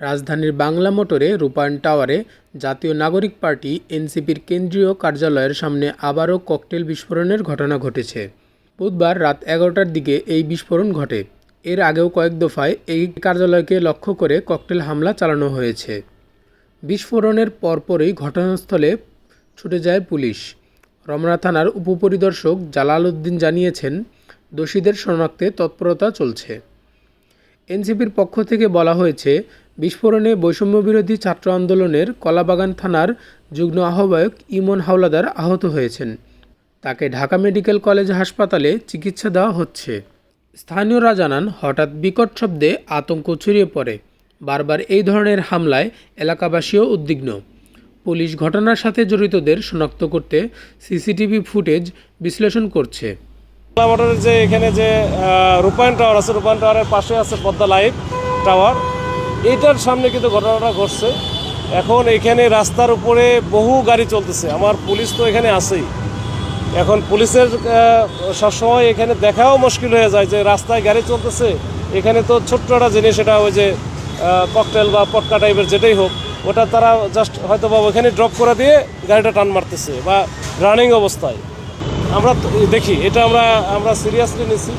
রাজধানীর বাংলা মোটরে রূপায়ণ টাওয়ারে জাতীয় নাগরিক পার্টি এনসিপির কেন্দ্রীয় কার্যালয়ের সামনে আবারও ককটেল বিস্ফোরণের ঘটনা ঘটেছে। বুধবার রাত এগারোটার দিকে এই বিস্ফোরণ ঘটে। এর আগেও কয়েক দফায় এই কার্যালয়কে লক্ষ্য করে ককটেল হামলা চালানো হয়েছে। বিস্ফোরণের পরপরই ঘটনাস্থলে ছুটে যায় পুলিশ। রমনা থানার উপপরিদর্শক জালাল উদ্দিন জানিয়েছেন, দোষীদের শনাক্তে তৎপরতা চলছে। এনসিপির পক্ষ থেকে বলা হয়েছে বিস্ফোরণে বৈষম্যবিরোধী ছাত্র আন্দোলনের কলাবাগান থানার যুগ্ম আহ্বায়ক ইমন হাওলাদার আহত হয়েছেন। তাকে ঢাকা মেডিকেল কলেজ হাসপাতালে চিকিৎসা দেওয়া হচ্ছে। স্থানীয়রা জানান, হঠাৎ বিকট শব্দে আতঙ্ক ছড়িয়ে পড়ে। বারবার এই ধরনের হামলায় এলাকাবাসীও উদ্বিগ্ন। পুলিশ ঘটনার সাথে জড়িতদের শনাক্ত করতে সিসিটিভি ফুটেজ বিশ্লেষণ করছে। যে এখানে যে রূপায়ণ টাওয়ার আছে, রূপায়ণ টাওয়ারের পাশে আছে পদ্মা লাইট টাওয়ার। এইটার সামনে কিন্তু ঘটনাটা ঘটছে। এখন এখানে রাস্তার উপরে বহু গাড়ি চলতেছে। আমার পুলিশ তো এখানে আছেই। এখন পুলিশের সবসময় এখানে দেখাও মুশকিল হয়ে যায় যে রাস্তায় গাড়ি চলতেছে। এখানে তো ছোট্ট একটা জিনিস এটা ওই যে ককটেল বা পটকা টাইপের যেটাই হোক, ওটা তারা জাস্ট হয়তো বা ওখানে ড্রপ করে দিয়ে গাড়িটা টান মারতেছে বা রানিং অবস্থায়। আমরা দেখি, এটা আমরা আমরা সিরিয়াসলি নিছি।